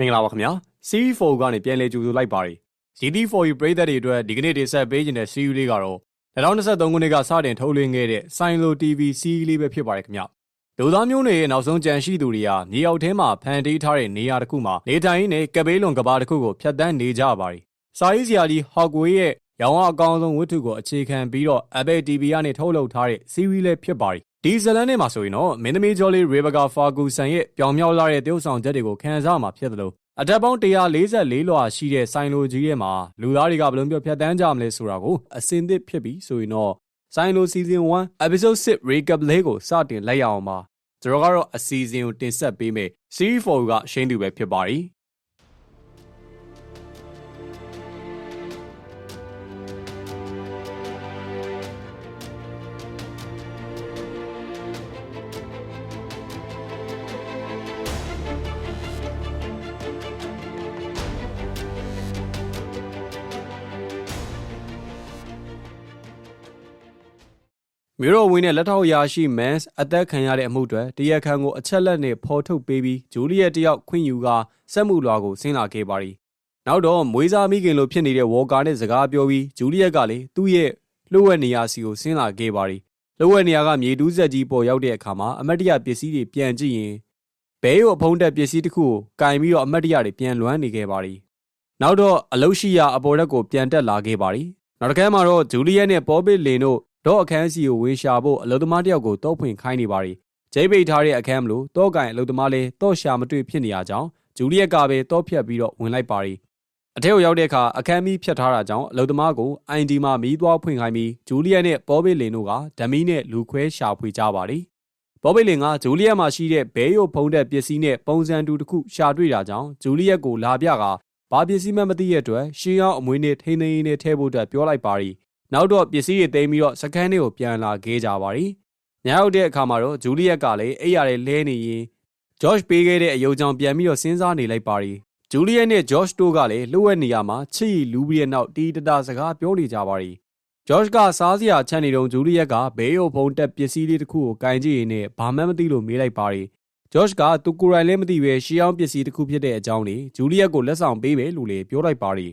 မင်္ဂလာပါခင်ဗျာ C4 ကနေပြန်လည်ကြိုဆိုလိုက်ပါတယ် GT4 ပရိသတ်တွေအတွက်ဒီကနေ့တင်ဆက်ပေးခြင်းတဲ့ series လေးကတော့2023ခုနှစ်ကစတင်ထုတ်လွှင့်ခဲ့တဲ့ Silo TV series လေးပဲဖြစ်ပါတယ်ခင်ဗျလူသားမျိုးတွေရဲ့နောက်ဆုံးကြံရှိသူတွေဟာမြေအောက်ထဲမှာဖန်တီးထားတဲ့နေရာတစ်ခုမှာနေထိုင်နေကပေးလွန်ကဘာတစ်ခုကိုဖျက်ဆီးနေကြပါတယ်စာရေးဆရာကြီးဟော့ကွေးရဲ့ရောင်းအကောင်ဆုံးဝတ္ထုကိုအခြေခံပြီးတော့ Apple TV ကနေထုတ်လုပ်ထားတဲ့ series လေးဖြစ်ပါတယ်ဒီဇလန်နဲ့မှာဆိုရင်တော့မင်းသမီးဂျော်လီရေဘကာဖာဂူဆန်ရဲ့ပြောင်မြောက်လာတဲ့တရုတ်ဆောင်ချက်တွေကိုခန်းစားမှာဖြစ်တယ်လို့ အတက်ပေါင်း144လွှာရှိတဲ့ဆိုင်လိုကြီးရဲ့မှာလူသားတွေကဘယ်လိုမျိုးဖြတ်တန်းကြမလဲဆိုတာကိုအစင်သစ်ဖြစ်ပြီးဆိုရင်တော့ဆိုင်လို season 1 episode 6 recap လေးကိုစတင်လိုက်ရအောင်ပါကျွန်တော်ကတော့အစီအစဉ်ကိုတင်ဆက်ပေးမယ် series 4ကရှင်းသူပဲဖြစ်ပါတ မြို့တော်ဝင်တဲ့လက်ထောက်ရာရှိမန်စ်အသက်ခံရတဲ့အမှုတွေတရားခံကိုအချက်လက်နဲ့ဖော်ထုတ်ပေးပြီးဂျူလီယက်တယောက်ခွင့်ယူကစက်မှုလွာကိုဆင်းလာခဲ့ပါသည်။နောက်တော့မွေးစားမိခင်လိုဖြစ်နေတဲ့ဝေါ်ကာနဲ့စကားပြောပြီးဂျူလီယက်ကလည်းသူ့ရဲ့လှုပ်ဝက်နေရာစီကိုဆင်းလာခဲ့ပါသည်။လှုပ်ဝက်နေရာကမြေတူးဆက်ကြီးပေါ်ရောက်တဲ့အခါမှာအမတ်တရပစ္စည်းတွေပြန်ကြည့်ရင်ဘဲရိုအဖုံးတက်ပစ္စည်းတစ်ခုကိုကင်ပြီးတော့အမတ်တရတွေပြန်လွမ်းနေခဲ့ပါသည်။နောက်တော့အလုရှိရအပေါ်ရက်ကိုပြန်တက်လာခဲ့ပါသည်။နောက်တစ်ခါမှာတော့ဂျူလီယက်နဲ့ပေါ်ဘစ်လင်တို့ ဒေါ့အခန်းစီကိုဝင်ရှာဖို့အလုသမားတယောက်ကိုတောက်ဖွင့်ခိုင်းနေပါရီဂျိတ်ပိတ်ထားတဲ့အခန်းမလို့တော့ကန်အလုသမားလည်းတော့ရှာမတွေ့ဖြစ်နေရကြောင်းဂျူလီယက်ကပဲတော့ဖြတ်ပြီးတော့ဝင်လိုက်ပါရီအထက်ကိုရောက်တဲ့အခါအခန်းမီးဖြတ်ထားတာကြောင့်အလုသမားကိုအိုင်ဒီမှာမီးသွားဖွင့်ခိုင်းပြီးဂျူလီယက်နဲ့ပေါ်ဘစ်လင်တို့ကဓမီနဲ့လူခွဲရှာဖွေကြပါရီဘော်ဘီလင်ကဂျူလီယက်မှာရှိတဲ့ဘဲရိုဖုံးတဲ့ပစ္စည်းနဲ့ပုံစံတူတစ်ခုရှာတွေ့တာကြောင့်ဂျူလီယက်ကိုလာပြကဘာပစ္စည်းမှမသိရတဲ့အတွက်ရှင်းအောင်အမွေးနဲ့ထိန်းသိမ်းရင်းနဲ့ထဲဖို့အတွက်ပြောလိုက်ပါရီ နောက်တော့ပစ္စည်းတွေသိမ်းပြီးတော့စကန်တွေကိုပြန်လာခဲ့ကြပါရီညရောက်တဲ့အခါမှာတော့ဂျူလီယက်ကလည်းအိပ်ရတယ်လဲနေရင်ဂျော့ချ်ပေးခဲ့တဲ့အယုံကြောင့်ပြန်ပြီးတော့စဉ်းစားနေလိုက်ပါရီဂျူလီယက်နဲ့ဂျော့ချ်တို့ကလည်းလှုပ်ဝက်နေရမှာချစ်ရီလူပြီးတဲ့နောက်တီးတတာစကားပြောနေကြပါရီဂျော့ချ်ကစားစရာချက်နေတုန်းဂျူလီယက်ကဘေးယိုဖုံးတက်ပစ္စည်းလေးတစ်ခုကိုကင်ကြည့်ရင်းနဲ့ဘာမှမသိလို့မေးလိုက်ပါရီဂျော့ချ်ကသူကိုယ်တိုင်လည်းမသိပဲရှီအောင်ပစ္စည်းတစ်ခုဖြစ်တဲ့အကြောင်းလေးဂျူလီယက်ကိုလက်ဆောင်ပေးမယ်လို့လည်းပြောလိုက်ပါရီ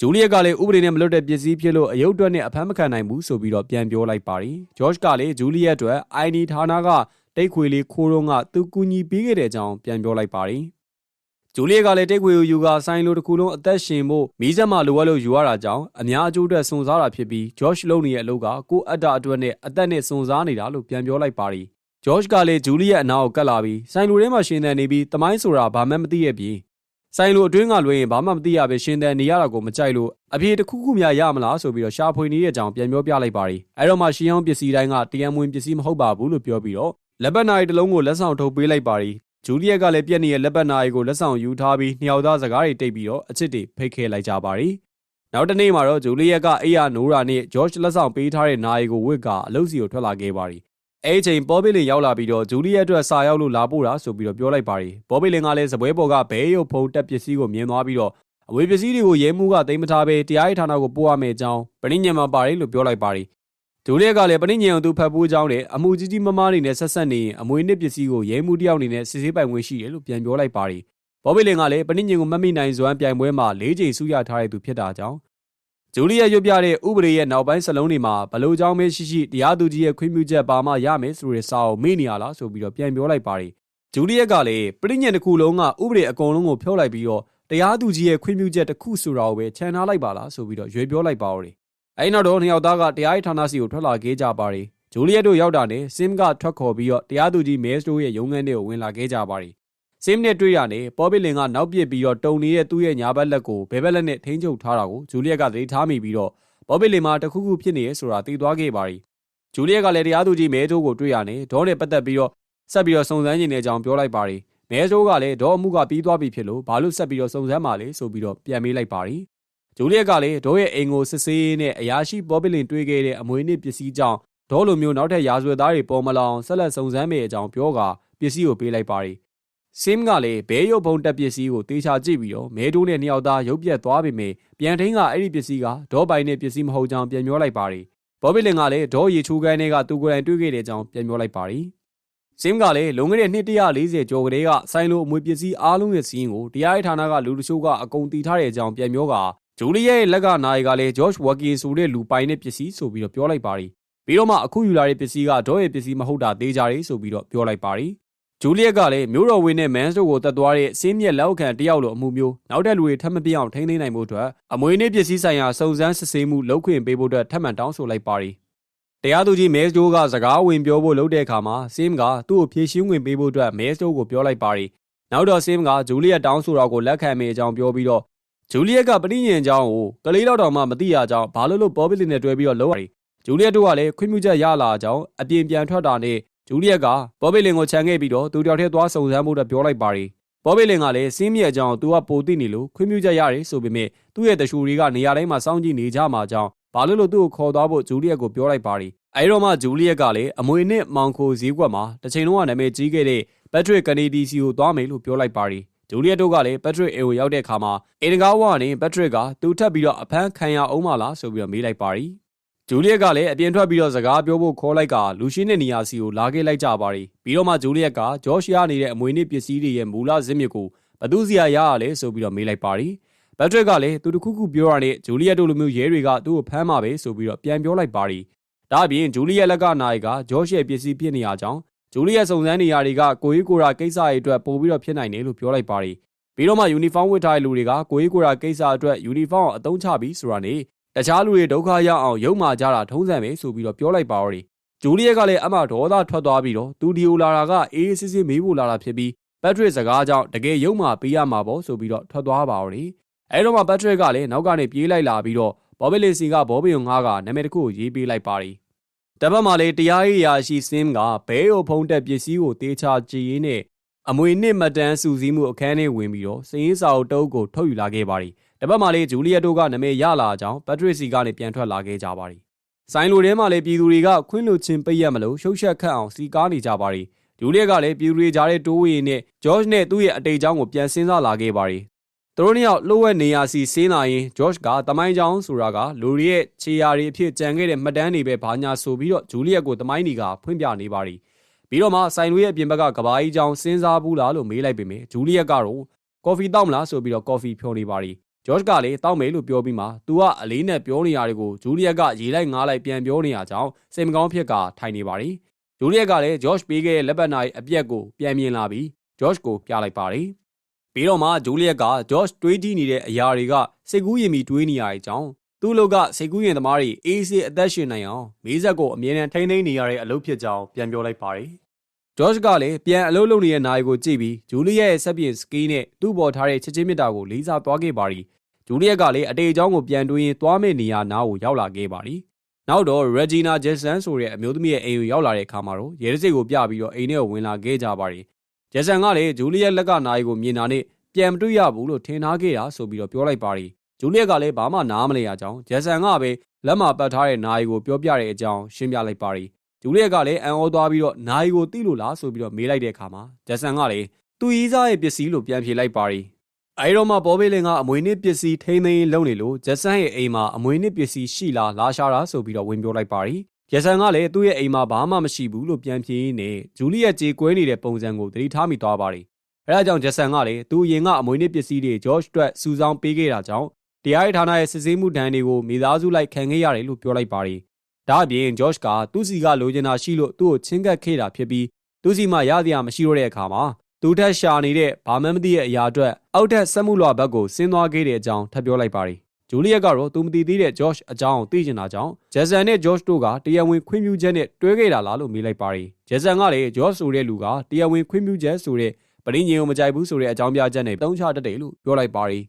ဂျူလီယက်ကလည်းဥပဒေနဲ့မလွတ်တဲ့ပစ္စည်းဖြစ်လို့အယုတ်တွက်နဲ့အဖမ်းမခံနိုင်ဘူးဆိုပြီးတော့ပြန်ပြောလိုက်ပါရီဂျော့ချ်ကလည်းဂျူလီယက်အတွက် ID ဌာနကတိတ်ခွေလေးခိုးတော့ကသူကူညီပေးခဲ့တဲ့အကြောင်းပြန်ပြောလိုက်ပါရီဂျူလီယက်ကလည်းတိတ်ခွေကိုယူကဆိုင်လိုတစ်ခုလုံးအသက်ရှင်ဖို့မီးစက်မှလိုအပ်လို့ယူရတာကြောင့်အများအကျိုးအတွက်စုံစားတာဖြစ်ပြီးဂျော့ချ်လုံးနေရဲ့အလုပ်ကကိုအတ္တအတွက်နဲ့အသက်နဲ့စုံစားနေတာလို့ပြန်ပြောလိုက်ပါရီဂျော့ချ်ကလည်းဂျူလီယက်အနာကိုကတ်လာပြီးဆိုင်လိုထဲမှာရှင်သန်နေပြီးတမိုင်းဆိုတာဘာမှမသိရဲ့ပြီး ဆိုင်လိုအတွင်းကလွှဲရင်ဘာမှမသိရပဲရှင်သန်နေရတာကိုမကြိုက်လို့အပြေတစ်ခုခုများရမလားဆိုပြီးတော့ရှာဖွေနေတဲ့အကြောင်းပြန်ပြောပြလိုက်ပါရီအဲ့တော့မှရှီအောင်ပစ္စည်းတိုင်းကတရံမွင်ပစ္စည်းမဟုတ်ပါဘူးလို့ပြောပြီးတော့လက်ပတ်နာရီတစ်လုံးကိုလက်ဆောင်ထုတ်ပေးလိုက်ပါရီဂျူလီယက်ကလည်းပြက်နေတဲ့လက်ပတ်နာရီကိုလက်ဆောင်ယူထားပြီးနှစ်ယောက်သားစကားတွေတိတ်ပြီးတော့အချစ်တွေဖိတ်ခဲလိုက်ကြပါရီနောက်တနေ့မှာတော့ဂျူလီယက်ကအိယာနိုးရာနဲ့ဂျော့ချ်လက်ဆောင်ပေးထားတဲ့နာရီကိုဝစ်ကအလုပ်စီကိုထွက်လာခဲ့ပါရီ အဲ့အချိန်ပေါ်ဘီလင်ရောက်လာပြီးတော့ဂျူလီယက်အတွက်စာရောက်လို့လာပို့တာဆိုပြီးတော့ပြောလိုက်ပါရီပေါ်ဘီလင်ကလည်းစပွဲပေါ်ကဘဲရုပ်ဖုံတက်ပစ္စည်းကိုမြင်သွားပြီးတော့အဝေးပစ္စည်းတွေကိုရဲမှုကသိမ်းမထားပဲတရားရေးဌာနကိုပို့ရမယ့်အကြောင်းပဏိညာဉ်မှာပါရီလို့ပြောလိုက်ပါရီဂျူလီယက်ကလည်းပဏိညာဉ်ကိုသူဖတ်ဖို့ကြောင်းနဲ့အမှုကြီးကြီးမားမားတွေနဲ့ဆက်ဆက်နေရင်အမွေနှစ်ပစ္စည်းကိုရဲမှုတယောက်အနေနဲ့စစ်ဆေးပိုင်ခွင့်ရှိတယ်လို့ပြန်ပြောလိုက်ပါရီဘော်ဘီလင်ကလည်းပဏိညာဉ်ကိုမမိနိုင်စွမ်းပြိုင်ပွဲမှာ၄ချိန်ဆုရထားတဲ့သူဖြစ်တာကြောင့် ဂျူလီယက်ရွတ်ပြတဲ့ဥပဒေရဲ့နောက်ပိုင်းစလုံးတွေမှာဘလို့ကြောင်းမဲရှိရှိတရားသူကြီးရဲ့ခွင့်ပြုချက်ပါမှရမယ်ဆိုတဲ့စာအုပ်မေ့နေရလားဆိုပြီးတော့ပြန်ပြောလိုက်ပါတယ်ဂျူလီယက်ကလည်းပြိညံတစ်ခုလုံးကဥပဒေအကုန်လုံးကိုဖျောက်လိုက်ပြီးတော့တရားသူကြီးရဲ့ခွင့်ပြုချက်တစ်ခုဆိုတာကိုပဲခြံထားလိုက်ပါလားဆိုပြီးတော့ရွေပြောလိုက်ပါဦးတယ်အဲဒီနောက်တော့နှစ်ယောက်သားကတရားရေးဌာနစီကိုထွက်လာခဲ့ကြပါတယ်ဂျူလီယက်တို့ရောက်တာနဲ့ဆင်ကထွက်ခေါ်ပြီးတော့တရားသူကြီးမဲစတိုးရဲ့ရုံးခန်းထဲကိုဝင်လာခဲ့ကြပါတယ် စင်းနဲ့တွေ့ရနေပေါ်ပစ်လင်ကနောက်ပစ်ပြီးတော့တုံနေတဲ့သူ့ရဲ့ညာဘက်လက်ကိုဘဲဘက်လက်နဲ့ထိန်းချုပ်ထားတာကိုဂျူလီယက်ကသတိထားမိပြီးတော့ပေါ်ပစ်လင်မှာတခုခုဖြစ်နေရဆိုတာသိသွားခဲ့ပါရီဂျူလီယက်ကလည်းတရားသူကြီးမဲတိုးကိုတွေ့ရနေဒေါနဲ့ပတ်သက်ပြီးတော့ဆက်ပြီးတော့စုံစမ်းနေတဲ့အကြောင်းပြောလိုက်ပါရီမဲတိုးကလည်းဒေါအမှုကပြီးသွားပြီဖြစ်လို့ဘာလို့ဆက်ပြီးတော့စုံစမ်းပါလဲဆိုပြီးတော့ပြန်မေးလိုက်ပါရီဂျူလီယက်ကလည်းဒေါရဲ့အိမ်ကိုစစ်ဆေးနဲ့အရာရှိပေါ်ပစ်လင်တွေ့ခဲ့တဲ့အမွေနှစ်ပစ္စည်းကြောင့်ဒေါလိုမျိုးနောက်ထပ်ရာဇဝတ်သားတွေပေါ်မလောင်ဆက်လက်စုံစမ်းမယ့်အကြောင်းပြောကပစ္စည်းကိုပေးလိုက်ပါရီ ဆင်းကလည်းဘဲရုပ်ဖုံတက်ပစ္စည်းကိုတေချာကြည့်ပြီးတော့မဲတိုးနဲ့နှစ်ယောက်သားရုပ်ပြက်သွားပေမဲ့ပြန်ထင်းကအဲ့ဒီပစ္စည်းကဒေါ်ပိုင်နဲ့ပစ္စည်းမဟုတ်ကြောင်းပြန်ပြောလိုက်ပါရီဘော်ဘီလင်ကလည်းဒေါ်ရီချူကန်းတွေကသူကိုယ်တိုင်တွေ့ခဲ့တဲ့အကြောင်းပြန်ပြောလိုက်ပါရီစင်ကလည်းလွန်ခဲ့တဲ့နှစ်140ကျော်ကလေးကဆိုင်လိုအမွေပစ္စည်းအားလုံးရဲ့စီးရင်ကိုတရားရေးဌာနကလူတချို့ကအကုန်တီထားတဲ့အကြောင်းပြန်ပြောကဂျူလီရဲ့လက်ကနိုင်ကလည်း George Waki ဆိုတဲ့လူပိုင်တဲ့ပစ္စည်းဆိုပြီးတော့ပြောလိုက်ပါရီပြီးတော့မှအခုယူလာတဲ့ပစ္စည်းကဒေါ်ရဲ့ပစ္စည်းမဟုတ်တာသေးကြတယ်ဆိုပြီးတော့ပြောလိုက်ပါရီ ဂျူလီယက်ကလည်းမျိုးတော်ဝင်းနဲ့မန်စ်တို့ကိုတက်သွားတဲ့စင်းမြက်လက်ခံတယောက်လိုအမှုမျိုးနောက်တဲ့လူတွေထပ်မပြအောင်ထိန်းသိမ်းနိုင်ဖို့အတွက်အမွေနှင့်ပစ္စည်းဆိုင်ရာစုံစမ်းစစ်ဆေးမှုလုပ်ခွင့်ပေးဖို့အတွက်ထပ်မံတောင်းဆိုလိုက်ပါရီတရားသူကြီးမဲစ်တိုးကစကားဝင်ပြောဖို့လုပ်တဲ့အခါမှာစင်းကသူ့ကိုဖြည့်ရှင်းဝင်ပေးဖို့အတွက်မဲစ်တိုးကိုပြောလိုက်ပါရီနောက်တော့စင်းကဂျူလီယက်တောင်းဆိုတော့ကိုလက်ခံမိအကြောင်းပြောပြီးတော့ဂျူလီယက်ကပဋိညာဉ်အကြောင်းကိုကလေးတော့တောင်မှမသိရကြောင်းဘာလို့လို့ပေါ်ပစ်လီနဲ့တွဲပြီးတော့လုပ်ရဂျူလီယက်တို့ကလည်းခွင့်ပြုချက်ရလာကြောင်းအပြင်ပြန်ထွက်တာနဲ့ ဂျူလီယက်ကဘော်ဘီလင်ကိုခြံခဲ့ပြီးတော့သူတယောက်တည်းသွားစုံစမ်းဖို့အတွက်ပြောလိုက်ပါရီဘော်ဘီလင်ကလည်းစင်းမြက်အကြောင်းသူကပိုသိနေလို့ခွင့်ပြုချက်ရတယ်ဆိုပေမဲ့သူ့ရဲ့တရှူတွေကနေရာတိုင်းမှာစောင့်ကြည့်နေကြမှာကြောင်းဘာလို့လို့သူ့ကိုခေါ်သွားဖို့ဂျူလီယက်ကိုပြောလိုက်ပါရီအဲဒီတော့မှဂျူလီယက်ကလည်းအမွေနဲ့မောင်ခိုဈေးကွက်မှာတစ်ချိန်လုံးကနာမည်ကြီးခဲ့တဲ့ပက်ထရစ်ကနေဒီစီကိုသွားမယ်လို့ပြောလိုက်ပါရီဂျူလီယက်တို့ကလည်းပက်ထရစ်အိမ်ကိုရောက်တဲ့အခါမှာအင်တကားဝကနေပက်ထရစ်ကသူထပ်ပြီးတော့အဖမ်းခံရအောင်မလားဆိုပြီးတော့မေးလိုက်ပါရီ ဂျူလီယက်ကလည်းအပြင်ထွက်ပြီးတော့စကားပြောဖို့ခေါ်လိုက်ကလူရှင်းတဲ့နေရာစီကိုလာခဲ့လိုက်ကြပါရီပြီးတော့မှဂျူလီယက်ကဂျော့ရှီယာနေတဲ့အမွေနှင့်ပစ္စည်းတွေရဲ့မူလဇစ်မြစ်ကိုဘသူစီယာရရလဲဆိုပြီးတော့မေးလိုက်ပါရီဘတ်ထရစ်ကလည်းသူတခုခုပြောရတဲ့ဂျူလီယက်တို့လိုမျိုးရဲတွေကသူ့ကိုဖမ်းမှာပဲဆိုပြီးတော့ပြန်ပြောလိုက်ပါရီဒါအပြင်ဂျူလီယက်လက်ကနိုင်ကဂျော့ရှ်ရဲ့ပစ္စည်းဖြစ်နေရကြောင်းဂျူလီယက်စုံစမ်းနေရတွေကကိုကြီးကိုရာကိစ္စရဲ့အတွက်ပို့ပြီးတော့ဖြစ်နိုင်တယ်လို့ပြောလိုက်ပါရီပြီးတော့မှယူနီဖောင်းဝတ်ထားတဲ့လူတွေကကိုကြီးကိုရာကိစ္စအတွက်ယူနီဖောင်းအောင်အသုံးချပြီးဆိုတာနေ တခြားလူတွေဒုက္ခရောက်အောင်ရုံမာကြတာထုံးစံပဲဆိုပြီးတော့ပြောလိုက်ပါတော့ဂျူလီယက်ကလည်းအမဒေါသထွက်သွားပြီးတော့သူဒီယိုလာတာကအေးအေးဆေးဆေးမေးဖို့လာတာဖြစ်ပြီးပက်ထရစ်စကားကြောင့်တကယ်ရုံမာပေးရမှာပေါ့ဆိုပြီးတော့ထွက်သွားပါတော့အဲတော့မှပက်ထရစ်ကလည်းနောက်ကနေပြေးလိုက်လာပြီးတော့ဘောဘီလီစီကဘောဘီယုံငါးကနာမည်တစ်ခုရေးပေးလိုက်ပါရီတပတ်မှလေတရားရေးရာရှိစင်းကဘဲအိုဖုံးတက်ပစ္စည်းကိုတေးချကြည်ရင်းနဲ့အမွေနှစ်မတန်းစူစည်းမှုအခန်းထဲဝင်ပြီးတော့စည်ရင်းစာအုပ်တုပ်ကိုထုတ်ယူလာခဲ့ပါရီ တပတ်မှလေဂျူလီယက်တို့ကနာမည်ရလာကြောင်းပက်ထရစ်စီကနေပြန်ထွက်လာခဲ့ကြပါရီဆိုင်လိုထဲမှာလေပြည်သူတွေကခွင်းလိုချင်းပိတ်ရမလို့ရှုပ်ရှက်ခတ်အောင်စီကားနေကြပါရီဂျူလီယက်ကလည်းပြည်သူတွေကြားတဲ့တိုးဝေနဲ့ဂျော့ချ်နဲ့သူ့ရဲ့အတိတ်အကြောင်းကိုပြန်စဉ်းစားလာခဲ့ပါရီသူတို့နှစ်ယောက်လှုပ်ဝက်နေရစီဆင်းလာရင်ဂျော့ချ်ကတမိုင်းချောင်းဆိုတာကလူတွေရဲ့ခြေရာတွေအဖြစ်ကြံခဲ့တဲ့မှတ်တမ်းတွေပဲဘာညာဆိုပြီးတော့ဂျူလီယက်ကိုတမိုင်းတွေကဖွင့်ပြနေပါရီပြီးတော့မှဆိုင်လူရဲ့အပြင်ဘက်ကကဘာကြီးချောင်းစဉ်းစားဘူးလားလို့မေးလိုက်ပေမယ့်ဂျူလီယက်ကတော့ကော်ဖီတောက်မလားဆိုပြီးတော့ကော်ဖီဖြောနေပါရီ ဂျော့ချ်ကလည်းတောက်မယ်လို့ပြောပြီးမှသူကအလေးနဲ့ပြောနေရတယ်ကိုဂျူလီယက်ကရေလိုက်ငားလိုက်ပြန်ပြောနေရကြောင်းစိတ်မကောင်းဖြစ်ကထိုင်နေပါရီဂျူလီယက်ကလည်းဂျော့ချ်ပေးခဲ့တဲ့လက်ပတ်နာရဲ့အပြက်ကိုပြန်မြင်လာပြီးဂျော့ချ်ကိုပြလိုက်ပါရီပြီးတော့မှဂျူလီယက်ကဂျော့ချ်တွေးကြည့်နေတဲ့အရာတွေကစိတ်ကူးရင်ပြီးတွေးနေရတဲ့အကြောင်းသူ့လောက်ကစိတ်ကူးရင်သမားတွေအေးဆေးအသက်ရှင်နိုင်အောင်မေးဆက်ကိုအမြဲတမ်းထိန်းသိမ်းနေရတဲ့အလုပ်ဖြစ်ကြောင်းပြန်ပြောလိုက်ပါရီ ဂျော့ချ်ကလည်းပြန်အလုပ်လုပ်နေတဲ့နိုင်ကိုကြည့်ပြီးဂျူလီယက်ရဲ့ဆက်ပြင်စကီးနဲ့သူ့ပေါ်ထားတဲ့ချစ်ချင်းမြတ်တာကိုလေးစားသွားခဲ့ပါရီဂျူလီယက်ကလည်းအတေအကြောင်းကိုပြန်တွေးရင်သွားမယ့်နေရာနားကိုရောက်လာခဲ့ပါရီနောက်တော့ Regina Jackson ဆိုတဲ့အမျိုးသမီးရဲ့အိမ်ကိုရောက်လာတဲ့အခါမှာတော့ရဲစစ်ကိုပြပြီးတော့အိမ်ထဲကိုဝင်လာခဲ့ကြပါရီဂျက်ဆန်ကလည်းဂျူလီယက်လက်ကနိုင်ကိုမြင်တာနဲ့ပြန်မတွေ့ရဘူးလို့ထင်ထားခဲ့တာဆိုပြီးတော့ပြောလိုက်ပါရီဂျူလီယက်ကလည်းဘာမှနားမလည်ရကြောင်းဂျက်ဆန်ကပဲလက်မှာပတ်ထားတဲ့နိုင်ကိုပြောပြတဲ့အကြောင်းရှင်းပြလိုက်ပါရီ ဂျူလီယက်ကလည်းအန်အောသွားပြီးတော့နိုင်ကိုတိလို့လားဆိုပြီးတော့မေးလိုက်တဲ့အခါမှာဂျက်ဆန်ကလည်းသူ့ရီးစားရဲ့ပစ္စည်းလို့ပြန်ဖြေလိုက်ပါရီအဲဒီတော့မှဘောဘေးလင်ကအမွေနစ်ပစ္စည်းထိန်းသိမ်းလုပ်နေလို့ဂျက်ဆန်ရဲ့အိမ်မှာအမွေနစ်ပစ္စည်းရှိလားလာရှာတာဆိုပြီးတော့ဝင်ပြောလိုက်ပါရီဂျက်ဆန်ကလည်းသူ့ရဲ့အိမ်မှာဘာမှမရှိဘူးလို့ပြန်ဖြေနေဂျူလီယက်ကြေကွဲနေတဲ့ပုံစံကိုသတိထားမိသွားပါရီအဲဒါကြောင့်ဂျက်ဆန်ကလည်းသူအရင်ကအမွေနစ်ပစ္စည်းတွေဂျော့ချ်အတွက်စူဆောင်းပေးခဲ့တာကြောင့်တရားရေးဌာနရဲ့စစ်ဆေးမှုဒဏ်တွေကိုမိသားစုလိုက်ခံခဲ့ရတယ်လို့ပြောလိုက်ပါရီ ဒါအပြင်ဂျော့ချ်ကသူ့စီကလိုချင်တာရှိလို့သူ့ကိုချင်းကပ်ခဲ့တာဖြစ်ပြီးသူ့စီမှာရသည်မရှိတော့တဲ့အခါမှာသူထက်ရှာနေတဲ့ဘာမှမသိတဲ့အရာအတွက်အောက်ထက်ဆက်မှုလွှာဘက်ကိုဆင်းသွားခဲ့တဲ့အကြောင်းထပ်ပြောလိုက်ပါရီဂျူလီယက်ကတော့သူမသိသေးတဲ့ဂျော့ချ်အကြောင်းကိုသိချင်တာကြောင့်ဂျက်ဆန်နဲ့ဂျော့ချ်တို့ကတရားဝင်ခွင့်ပြုချက်နဲ့တွဲခဲ့တာလားလို့မေးလိုက်ပါရီဂျက်ဆန်ကလည်းဂျော့ချ်ဆိုတဲ့လူကတရားဝင်ခွင့်ပြုချက်ဆိုတဲ့ပရင်းကြီးကိုမကြိုက်ဘူးဆိုတဲ့အကြောင်းပြချက်နဲ့တုံးချတတ်တယ်လို့ပြောလိုက်ပါရီ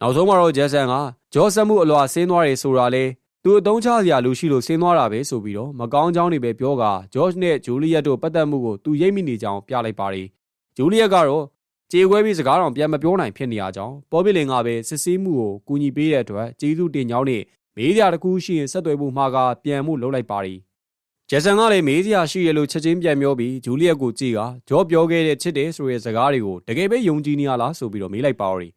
နောက်ဆုံးမှာတော့ဂျက်ဆန်ကဂျော့ဆက်မှုအလွာဆင်းသွားတယ်ဆိုတာလေ သူအတုံးချစရာလူရှိလို့ဆင်းသွားတာပဲဆိုပြီးတော့မကောင်းကြောင်းတွေပဲပြောကဂျော့ချ်နဲ့ဂျူလီယက်တို့ပတ်သက်မှုကိုသူရိပ်မိနေကြောင်းပြလိုက်ပါရီဂျူလီယက်ကတော့ကြေခွဲပြီးစကားတော်ပြန်မပြောနိုင်ဖြစ်နေရကြောင်းပေါ်ပီလင်ကပဲစစ်ဆေးမှုကိုကူညီပေးတဲ့အတွက်ကျေးဇူးတင်ကြောင်းနဲ့မေးစရာတခုရှိရင်ဆက်သွယ်ဖို့မှာကပြန်မှုလုပ်လိုက်ပါရီဂျက်ဆန်ကလည်းမေးစရာရှိရလို့ချက်ချင်းပြန်ပြောပြီးဂျူလီယက်ကိုကြည့်ကဂျော့ပြောခဲ့တဲ့ချစ်တယ်ဆိုတဲ့စကားတွေကိုတကယ်ပဲယုံကြည်နေရလားဆိုပြီးတော့မေးလိုက်ပါရီ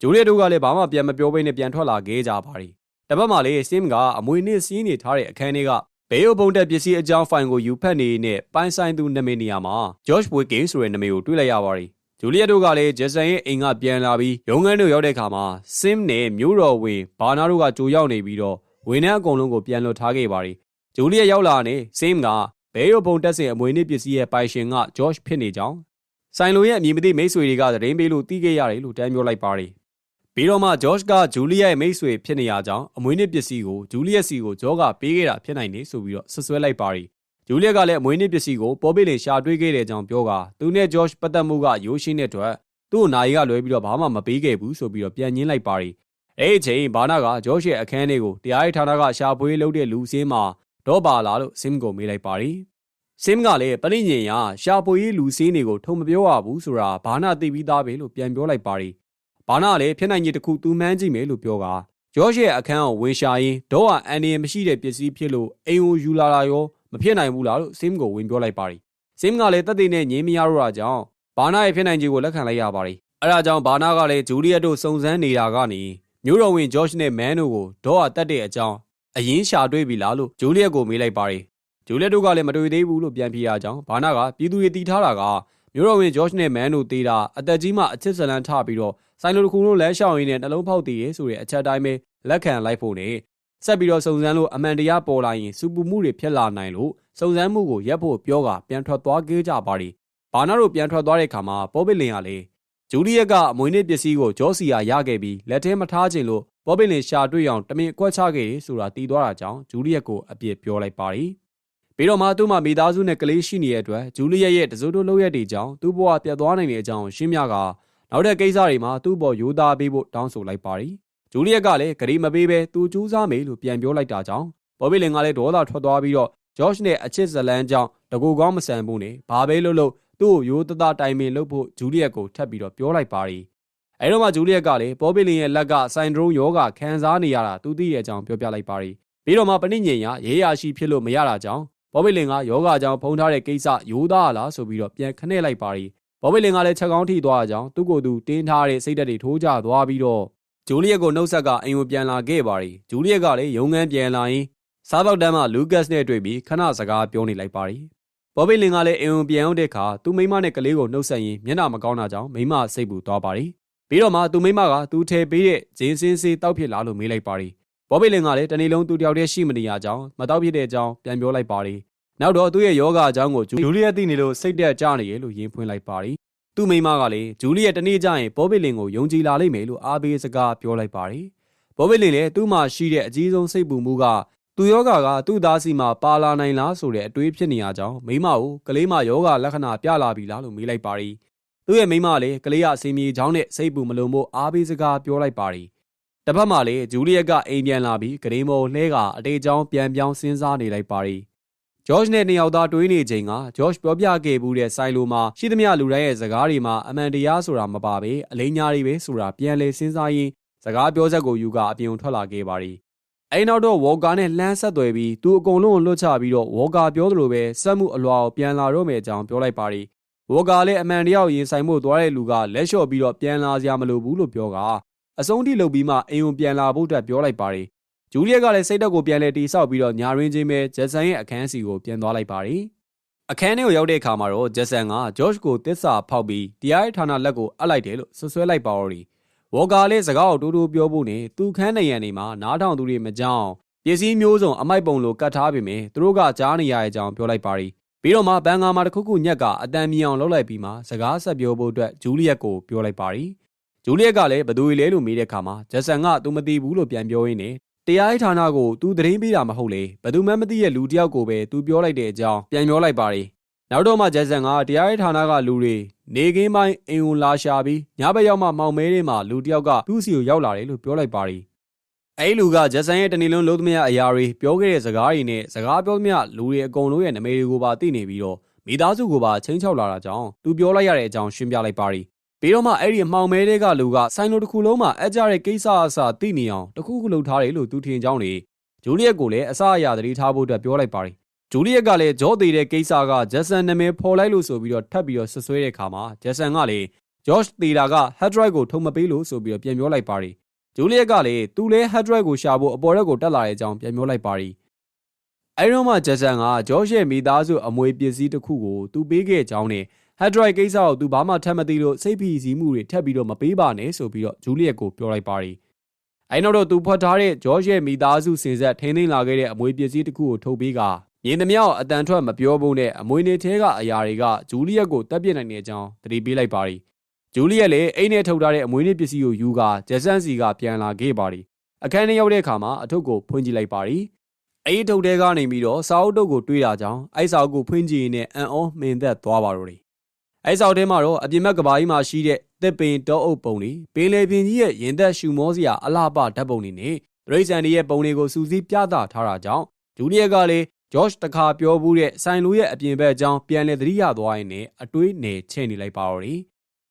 ဂျူလီယက်တို့ကလည်းဘာမှပြန်မပြောဘဲနဲ့ပြန်ထွက်လာခဲ့ကြပါရီ တပတ်မှလည်းစင်းကအမွေနစ်စီးနေထားတဲ့အခန်းထဲကဘဘေယိုဘုံတက်ပစ္စည်းအကြောင်းဖိုင်ကိုယူဖတ်နေနဲ့ပိုင်ဆိုင်သူနာမည်နေရာမှာ George Wiggins ဆိုတဲ့နာမည်ကိုတွေ့လိုက်ရပါတယ်ဂျူလီယက်တို့ကလည်းဂျက်ဆန်ရဲ့အိမ်ကပြန်လာပြီးရုံးခန်းတို့ရောက်တဲ့အခါမှာဆင်းနဲ့မျိုးတော်ဝင်ဘာနာတို့ကကြိုရောက်နေပြီးတော့ဝင်တဲ့အကုန်လုံးကိုပြန်လွှတ်ထားခဲ့ပါတယ်ဂျူလီယက်ရောက်လာနေဆင်းကဘဲရိုဘုံတက်စင်အမွေနှစ်ပစ္စည်းရဲ့ပိုင်ရှင်ကဂျော့ချ်ဖြစ်နေကြောင်းဆိုင်လိုရဲ့အမည်မသိမိတ်ဆွေတွေကသတင်းပေးလို့တီးခဲ့ရတယ်လို့တမ်းပြောလိုက်ပါတယ် ပြီးတော့မှဂျော့ချ်ကဂျူလီယက်ရဲ့မိတ်ဆွေဖြစ်နေရကြောင်းအမွေနှစ်ပစ္စည်းကိုဂျူလီယက်စီကိုဂျော့ကပေးခဲ့တာဖြစ်နိုင်တယ်ဆိုပြီးတော့ဆွဆွဲလိုက်ပါတယ်ဂျူလီယက်ကလည်းအမွေနှစ်ပစ္စည်းကိုပေါ်ပိလင်ရှာတွေ့ခဲ့တဲ့ကြောင်းပြောကသူနဲ့ဂျော့ချ်ပတ်သက်မှုကရိုးရှင်းတဲ့အတွက်သူ့ကိုနိုင်ကလွဲပြီးတော့ဘာမှမပေးခဲ့ဘူးဆိုပြီးတော့ပြန်ညင်းလိုက်ပါတယ်အဲ့ဒီအချိန်ဘာနာကဂျော့ချ်ရဲ့အခန်းလေးကိုတရားရေးဌာနကရှာဖွေလုပ်တဲ့လူစင်းမှာတော့ပါလာလို့ဆင်းကိုမေးလိုက်ပါတယ်ဆင်းကလည်းပရိညင်ရရှာဖွေရေးလူစင်းတွေကိုထုံမပြောရဘူးဆိုတာဘာနာသိပြီးသားပဲလို့ပြန်ပြောလိုက်ပါတယ် ဘာနာလည်းဖြစ်နိုင်ခြေတစ်ခုသူမှန်းကြည့်မယ်လို့ပြောကဂျော့ချ်ရဲ့အခန်းကိုဝင်ရှာရင်းတော့အန်ဒီမရှိတဲ့ပစ္စည်းဖြစ်လို့အိမ်ကိုယူလာတာရောမဖြစ်နိုင်ဘူးလားလို့ဆင်းကိုဝင်ပြောလိုက်ပါတယ်ဆင်းကလည်းတက်တဲ့နဲ့ငင်းမရတော့တာကြောင့်ဘာနာရဲ့ဖြစ်နိုင်ခြေကိုလက်ခံလိုက်ရပါတယ်အဲဒါကြောင့်ဘာနာကလည်းဂျူလီယက်တို့စုံစမ်းနေတာကနေမျိုးတော်ဝင်ဂျော့ချ်နဲ့မန်တို့ကိုဒေါ်အတက်တဲ့အကြောင်းအရင်ရှာတွေ့ပြီလားလို့ဂျူလီယက်ကိုမေးလိုက်ပါတယ်ဂျူလီယက်တို့ကလည်းမတွေ့သေးဘူးလို့ပြန်ပြေရကြောင်းဘာနာကပြည်သူတွေတီထားတာကမျိုးတော်ဝင်ဂျော့ချ်နဲ့မန်တို့တေးတာအသက်ကြီးမှအချစ်ဇလန်ထပြီးတော့ ဆိုင်လိုတစ်ခုလုံးလဲရှောင်ရင်းနဲ့နှလုံးဖောက်တည်ရဲဆိုတဲ့အချက်တိုင်းပဲလက်ခံလိုက်ဖို့နဲ့ဆက်ပြီးတော့စုံစမ်းလို့အမှန်တရားပေါ်လာရင်စူပူမှုတွေဖြစ်လာနိုင်လို့စုံစမ်းမှုကိုရပ်ဖို့ပြောကပြန်ထွက်သွားခဲ့ကြပါရီဘာနာတို့ပြန်ထွက်သွားတဲ့ခါမှာပေါ်ပစ်လင်ကလည်းဂျူလီယက်ကအမွေနေ့ပစ္စည်းကိုဂျောစီယာရခဲ့ပြီးလက်ထဲမထားခြင်းလို့ပေါ်ပစ်လင်ရှာတွေ့အောင်တမင်အကွက်ချခဲ့ဆိုတာတီးသွားတာကြောင့်ဂျူလီယက်ကိုအပြစ်ပြောလိုက်ပါရီပြီးတော့မှသူ့မှာမိသားစုနဲ့ကလေးရှိနေတဲ့အတွက်ဂျူလီယက်ရဲ့တစိုးတိုးလုပ်ရက်တွေကြောင့်သူ့ဘဝပြတ်သွားနိုင်တဲ့အကြောင်းရှင်းပြက နောက်တဲ့ကိစ္စတွေမှာသူ့ဘော်ယူသားပေးဖို့တောင်းဆိုလိုက်ပါရီဂျူလီယက်ကလည်းဂရီမပေးဘဲသူကြိုးစားမေလို့ပြန်ပြောလိုက်တာကြောင့်ပေါ်ပစ်လင်ကလည်းဒေါသထွက်သွားပြီးတော့ဂျော့ချ်နဲ့အချစ်ဇလန်းကြောင့်တကူကောင်းမဆန်ဘူးနဲ့ဘာပဲလုပ်လို့သူ့ကိုရိုးသားသားတိုင်ပင်လုပ်ဖို့ဂျူလီယက်ကိုထပ်ပြီးတော့ပြောလိုက်ပါရီအဲတော့မှဂျူလီယက်ကလည်းပေါ်ပစ်လင်ရဲ့လက်ကဆိုင်ဒရုံယောဂခံစားနေရတာသူသိတဲ့အကြောင်းပြောပြလိုက်ပါရီပြီးတော့မှပဏိညင်ရရေးရရှိဖြစ်လို့မရတာကြောင့်ပေါ်ပစ်လင်ကယောဂကြောင့်ဖုံးထားတဲ့ကိစ္စရိုးသားလားဆိုပြီးတော့ပြန်ခနဲ့လိုက်ပါရီ ပေါ်ပစ်လင်ကလည်းချက်ကောင်းထိသွားကြအောင်သူ့ကိုယ်သူတင်းထားတဲ့စိတ်ဓာတ်တွေထိုးကျသွားပြီးတော့ဂျူလီယက်ကိုနှုတ်ဆက်ကအိမ်ကိုပြန်လာခဲ့ပါရီဂျူလီယက်ကလည်းရုံငန်းပြန်လာရင်စားပေါက်တန်းမှာလူကတ်နဲ့တွေ့ပြီးခဏစကားပြောနေလိုက်ပါရီဘော်ဘီလင်ကလည်းအိမ်ကိုပြန်ရောက်တဲ့အခါသူ့မိမနဲ့ကလေးကိုနှုတ်ဆက်ရင်းမျက်နှာမကောင်းတာကြောင့်မိမစိတ်ပူသွားပါရီပြီးတော့မှသူ့မိမကသူထည့်ပေးတဲ့ဂျင်းစင်းစေးတောက်ဖြစ်လာလို့မေးလိုက်ပါရီဘော်ဘီလင်ကလည်းတနေ့လုံးသူတယောက်တည်းရှိမနေရကြောင်းမတောက်ဖြစ်တဲ့အကြောင်းပြန်ပြောလိုက်ပါရီ နောက်တော့သူ့ရဲ့ယောဂအကြောင်းကိုဂျူလီယက်သိနေလို့စိတ်တက်ကြနေရလို့ယဉ်ဖွင့်လိုက်ပါရီသူ့မိမကလည်းဂျူလီယက်တနေ့ကျရင်ဘော်ဘီလင်ကိုယုံကြည်လာလိမ့်မယ်လို့အားပေးစကားပြောလိုက်ပါရီဘော်ဘီလင်လည်းသူ့မှာရှိတဲ့အကြီးဆုံးစိတ်ပူမှုကသူယောဂါကသူ့သားစီမှာပါလာနိုင်လားဆိုတဲ့အတွေးဖြစ်နေရကြောင်းမိမကိုကလေးမယောဂါလက္ခဏာပြလာပြီလားလို့မေးလိုက်ပါရီသူ့ရဲ့မိမလည်းကလေးကအစီမြေချောင်းနဲ့စိတ်ပူမလုံးဖို့အားပေးစကားပြောလိုက်ပါရီတစ်ဖက်မှာလည်းဂျူလီယက်ကအိမ်ပြန်လာပြီးဂရင်းမော်လှဲကအတေးချောင်းပြန်ပြောင်းစဉ်းစားနေလိုက်ပါရီဂျော့ ချ်နဲ့နှစ်ယောက်သားတွေးနေချိန်ကဂျော့ချ်ပြောပြခဲ့ဘူးတဲ့ဆိုင်လိုမှာရှိသမျှလူတိုင်းရဲ့စကားတွေမှာအမှန်တရားဆိုတာမပါပဲအလိညာတွေပဲဆိုတာပြန်လဲစဉ်းစားရင်းစကားပြောဆက်ကိုယူကအပြင်ထွက်လာခဲ့ပါရီအဲနောက်တော့ဝေါ်ကာနဲ့လှမ်းဆက်သွယ်ပြီးသူအကုန်လုံးကိုလွတ်ချပြီးတော့ဝေါ်ကာပြောသလိုပဲစက်မှုအလွာကိုပြန်လာတော့မယ်အကြောင်းပြောလိုက်ပါရီဝေါ်ကာလည်းအမှန်တရားကိုရင်ဆိုင်ဖို့သွားတဲ့လူကလက်လျှော့ပြီးတော့ပြန်လာစရာမလိုဘူးလို့ပြောကအဆုံးထိလုပ်ပြီးမှအိမ်ကိုပြန်လာဖို့အတွက်ပြောလိုက်ပါရီ ဂျူလီယက်ကလည်းစိတ်တက်ကိုပြန်လဲတီးဆောက်ပြီးတော့ညာရင်းချင်းပဲဂျက်ဆန်ရဲ့အခန်းစီကိုပြန်သွားလိုက်ပါရီအခန်းထဲကိုရောက်တဲ့အခါမှာတော့ဂျက်ဆန်ကဂျော့ချ်ကိုတစ္ဆာဖောက်ပြီးတရားရေးဌာနလက်ကိုအပ်လိုက်တယ်လို့ဆွဆွဲလိုက်ပါရီဝေါ်ကာလေးစကားကိုတိုးတိုးပြောဖို့နဲ့သူခန်းနေရန်နေမှာနားထောင်သူတွေမကြောက်ပစ္စည်းမျိုးစုံအမိုက်ပုံလိုကတ်ထားပေမဲ့သူတို့ကကြားနေရတဲ့အကြောင်းပြောလိုက်ပါရီပြီးတော့မှဘန်ကာမှာတခုခုညက်ကအတန်မြောင်လှုပ်လိုက်ပြီးမှစကားဆက်ပြောဖို့အတွက်ဂျူလီယက်ကိုပြောလိုက်ပါရီဂျူလီယက်ကလည်းဘသူလဲလို့မေးတဲ့အခါမှာဂျက်ဆန်ကသူမသိဘူးလို့ပြန်ပြောရင်းနဲ့ တရားရေးဌာနကိုသူသတင်းပေးတာမဟုတ်လေဘသူမှမသိရဲ့လူတယောက်ကိုပဲသူပြောလိုက်တဲ့အကြောင်း ပြန်ပြောလိုက်ပါရီနောက်တော့မှဂျက်ဆန်ကတရားရေးဌာနကလူတွေနေကင်းပိုင်းအင်ကိုလာရှာပြီးညဘက်ရောက်မှမောင်မဲတွေမှာလူတယောက်ကသူ့စီကိုရောက်လာတယ်လို့ပြောလိုက်ပါရီအဲ့လူကဂျက်ဆန်ရဲ့တနေ့လုံးလုံးသမျှအရာတွေပြောခဲ့တဲ့စကားတွေနဲ့စကားပြောသမျှလူတွေအကုန်လုံးရဲ့နာမည်တွေကိုပါသိနေပြီးတော့မိသားစုကိုပါချင်းချောက်လာတာကြောင့်သူပြောလိုက်ရတဲ့အကြောင်းရှင်းပြလိုက်ပါရီ ပြီးတော့မှအဲ့ဒီအမှောင်မဲတွေကလူကဆိုင်လိုတစ်ခုလုံးမှာအကြတဲ့ကိစ္စအစသိနေအောင်တခုခုလှုပ်ထားတယ်လို့သူထင်ကြောင်းနေဂျူလီယက်ကိုလည်းအစအရာသတိထားဖို့အတွက်ပြောလိုက်ပါရီဂျူလီယက်ကလည်းဂျော့သေးတဲ့ကိစ္စကဂျက်ဆန်နာမည်ဖော်လိုက်လို့ဆိုပြီးတော့ထပ်ပြီးတော့ဆွဆွဲတဲ့အခါမှာဂျက်ဆန်ကလည်းဂျော့ချ်သေတာကဟက်ဒရိုက်ကိုထုံမပေးလို့ဆိုပြီးတော့ပြန်ပြောလိုက်ပါရီဂျူလီယက်ကလည်းသူလည်းဟက်ဒရိုက်ကိုရှာဖို့အပေါ်ရက်ကိုတက်လာတဲ့အကြောင်းပြန်ပြောလိုက်ပါရီအဲဒီတော့မှဂျက်ဆန်ကဂျော့ရှ်ရဲ့မိသားစုအမွေပစ္စည်းတစ်ခုကိုသူပေးခဲ့ကြောင်းနဲ့ ဟက်ဒရိုက်ကိစ္စကိုသူဘာမှထပ်မသိလို့စိတ်ဖိစီးမှုတွေထပ်ပြီးတော့မပေးပါနဲ့ဆိုပြီးတော့ဂျူလီယက်ကိုပြောလိုက်ပါတယ်အဲနောက်တော့သူဖွက်ထားတဲ့ဂျော့ရှ်ရဲ့မိသားစုစင်ဆက်ထိန်းသိမ်းလာခဲ့တဲ့အမွေပစ္စည်းတစ်ခုကိုထုတ်ပေးကမြင်သမျှအတန်ထွက်မပြောဖို့နဲ့အမွေနေသေးကအရာတွေကဂျူလီယက်ကိုတပ်ပြစ်နိုင်တဲ့အကြောင်းသတိပေးလိုက်ပါတယ်ဂျူလီယက်လည်းအိမ်ထဲထုတ်ထားတဲ့အမွေနေပစ္စည်းကိုယူကာဂျက်ဆန်စီကပြန်လာခဲ့ပါတယ်အခန်းထဲရောက်တဲ့အခါမှာအထုပ်ကိုဖွင့်ကြည့်လိုက်ပါတယ်အဲ့ဒီထုတ်တဲကနေပြီးတော့စာအုပ်တုပ်ကိုတွေးတာကြောင့်အဲ့စာအုပ်ကိုဖွင့်ကြည့်ရင်လည်းအံ့ဩမှင်သက်သွားပါတော့တယ် အဲ့စာအုပ်ထဲမှာတော့အပြင်ဘက်ကဘာကြီးမှာရှိတဲ့တစ်ပင်တောအုပ်ပုံတွေပင်လေပင်ကြီးရဲ့ရင်သက်ရှူမောစရာအလှပဓာတ်ပုံတွေနဲ့ဒရိတ်ဆန်ဒီရဲ့ပုံတွေကိုစူးစီးပြသထားတာကြောင့်ဂျူလီယက်ကလည်းဂျော့ချ်တခါပြောဘူးတဲ့ဆိုင်လိုရဲ့အပြင်ဘက်အကြောင်းပြန်လေသတိရသွားရင်လည်းအတွေးနယ်ချဲ့နေလိုက်ပါတော့တယ်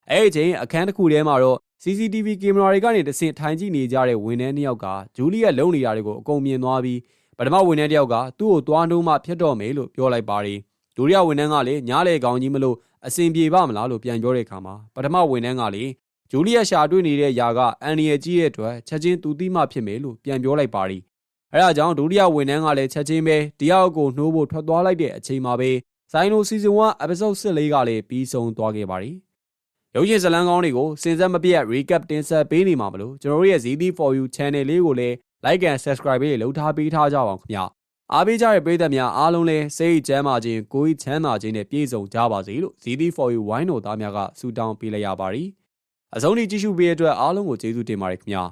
အဲ့ဒီချိန်အခန်းတစ်ခုထဲမှာတော့ CCTV ကင်မရာတွေကနေတဆင့်ထိုင်ကြည့်နေကြတဲ့ဝန်ထမ်းတစ်ယောက်ကဂျူလီယက်လုံနေတာတွေကိုအကုန်မြင်သွားပြီးပထမဝန်ထမ်းတစ်ယောက်ကသူ့ကိုသွားနှုံးမှဖြစ်တော့မယ်လို့ပြောလိုက်ပါတယ်ဒုတိယဝန်ထမ်းကလည်းညားလေကောင်ကြီးမလို့ အစင်ပြေပါမလားလို့ပြန်ပြောတဲ့အခါမှာပထမဝန်ထမ်းကလည်းဂျူလီယက်ရှာတွေ့နေတဲ့ຢာကအန်နီရဲ့ကြီးရဲ့အတွက်ချက်ချင်းသူတိမှဖြစ်မယ်လို့ပြန်ပြောလိုက်ပါတယ်အဲဒါကြောင့်ဒုတိယဝန်ထမ်းကလည်းချက်ချင်းပဲတယောက်ကိုနှိုးဖို့ထွက်သွားလိုက်တဲ့အချိန်မှာပဲဆိုင်လိုစီဇန်1 episode 14ကလည်းပြီးဆုံးသွားခဲ့ပါတယ်ရုပ်ရှင်ဇာတ်လမ်းကောင်းတွေကိုစင်စက်မပြတ် recap တင်ဆက်ပေးနေမှာမလို့ကျွန်တော်တို့ရဲ့ ZD for you channel လေးကိုလည်း like and subscribe လေးလှုပ်ထားပေးထားကြပါအောင်ခင်ဗျာ အားပေးကြတဲ့ပရိသတ်များအားလုံးလည်းစိတ်ချမ်းသာခြင်းကိုယ်ချမ်းသာခြင်းနဲ့ပြည့်စုံကြပါစေလို့ ZD for you ဝိုင်းတော်သားများကဆုတောင်းပေးလိုက်ရပါတယ်အဆုံးထိကြည့်ရှုပေးတဲ့အတွက်အားလုံးကိုကျေးဇူးတင်ပါတယ်ခင်ဗျာ